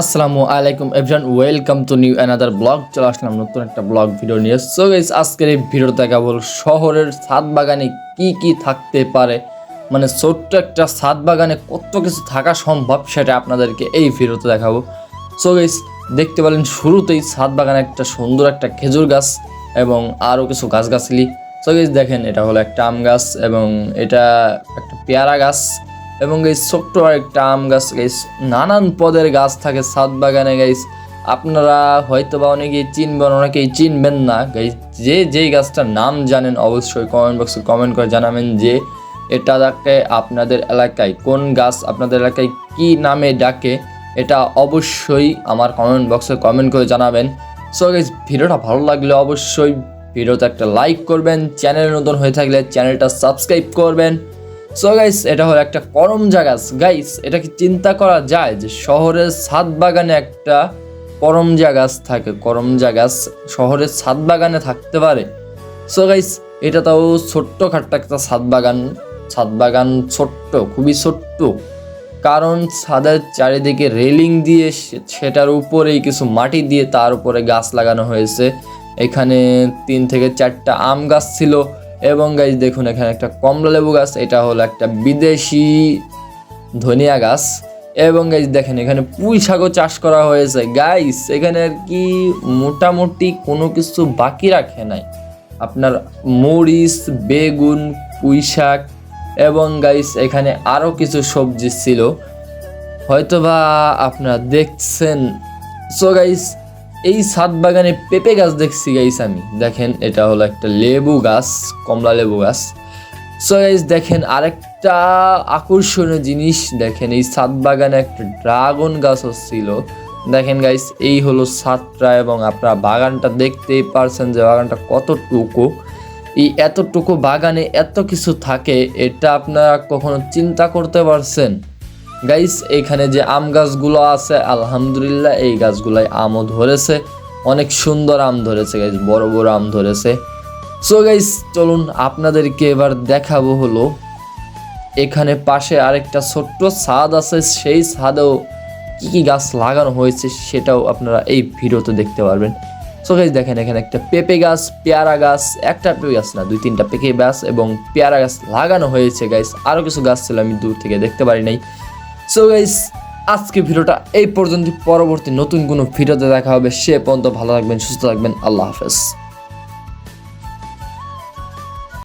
আসসালামু আলাইকুম everyone welcome to new another blog চলে আসলাম নতুন একটা ব্লগ ভিডিও নিয়ে। সো গাইস আজকের এই ভিডিওতে দেখাবো শহরের ছাদ বাগানে কি কি থাকতে পারে। মানে ছোট্ট একটা ছাদ বাগানে কত কিছু থাকা সম্ভব সেটা আপনাদেরকে এই ভিডিওতে দেখাবো। সো গাইস দেখতে পেলেন শুরুতেই ছাদ বাগানে একটা সুন্দর একটা খেজুর গাছ এবং আরও কিছু গাছগাছালি। সো গাইস দেখেন, এটা হলো একটা আম গাছ এবং এটা একটা পেয়ারা গাছ। এবং এই ছোট্ট একটা আম গাছ গাইস নানান পদের গাছ থাকে ছাদ বাগানে গাইস আপনারা হয়তো বা অনেকেই চিনবেন অনেকেই চিনবেন না গাইস যে যেই গাছটার নাম জানেন, অবশ্যই কমেন্ট বক্সে কমেন্ট করে জানাবেন যে এটা ডাকে আপনাদের এলাকায়। কোন গাছ আপনাদের এলাকায় কি নামে ডাকে, এটা অবশ্যই আমার কমেন্ট বক্সে কমেন্ট করে জানাবেন। সো গাইস ভিডিওটা ভালো লাগলে অবশ্যই ভিডিওতে একটা লাইক করবেন। চ্যানেল নতুন হয়ে থাকলে চ্যানেলটা সাবস্ক্রাইব করবেন। সো গাইস এটা হলো একটা করমজা গাছ গাইস এটা কি চিন্তা করা যায় যে শহরের ছাদ বাগানে একটা করমজা গাছ থাকে? করমজা গাছ শহরের ছাদ বাগানে থাকতে পারে। সো গাইস এটা তাও ছোট্ট খাট্ট একটা ছাদ বাগান। ছাদ বাগান ছোট্ট, খুবই ছোট্ট। কারণ ছাদের চারিদিকে রেলিং দিয়ে সেটার উপরেই কিছু মাটি দিয়ে তার উপরে গাছ লাগানো হয়েছে। এখানে তিন থেকে চারটা আম গাছ ছিল। এবং গাছ দেখুন এখানে একটা কমলা লেবু গাছ, এটা হলো একটা বিদেশি ধনিয়া গাছ। এবং গাইজ দেখেন এখানে পুঁই শাকও চাষ করা হয়েছে। গাইস এখানে আর কি মোটামুটি কোনো কিছু বাকি রাখে নাই। আপনার মরিচ, বেগুন, পুঁই শাক এবং গাইস এখানে আরও কিছু সবজি ছিল। হয়তোবা আপনারা দেখছেন। সো গাইস এই ছাদ বাগানে পেঁপে গাছ দেখছি গাইস আমি। দেখেন, এটা হলো একটা লেবু গাছ, কমলা লেবু গাছ। সো গাইস দেখেন আরেকটা আকর্ষণীয় জিনিস, দেখেন এই ছাদ বাগানে একটা ড্রাগন গাছও ছিল দেখেন গাইস এই হলো ছাদটা এবং আপনারা বাগানটা দেখতেই পারছেন যে বাগানটা কতটুকু। এই এতটুকু বাগানে এত কিছু থাকে, এটা আপনারা কখনো চিন্তা করতে পারছেন? গাইস এখানে যে আম গাছগুলো আছে, আলহামদুলিল্লাহ এই গাছগুলাই আমও ধরেছে। অনেক সুন্দর আম ধরেছে গাইস বড় বড় আম ধরেছে। সো গাইস চলুন আপনাদেরকে এবার দেখাবো হলো, এখানে পাশে আরেকটা ছোট্ট ছাদ আছে, সেই ছাদেও কি কি গাছ লাগানো হয়েছে সেটাও আপনারা এই ভিডিওতে দেখতে পারবেন। সো গাইস দেখেন এখানে একটা পেঁপে গাছ, পেয়ারা গাছ, একটা পেঁপে গাছ না, দুই তিনটা পেঁপে গাছ এবং পেয়ারা গাছ লাগানো হয়েছে গাইস আরও কিছু গাছ ছিল, আমি দূর থেকে দেখতে পারি নাই। সো গাইস আজকে ভিডিওটা এই পর্যন্ত পরবর্তী নতুন কোনো ভিডিওতে দেখা হবে। সে পর্যন্ত ভালো থাকবেন, সুস্থ থাকবেন। আল্লাহ হাফেজ।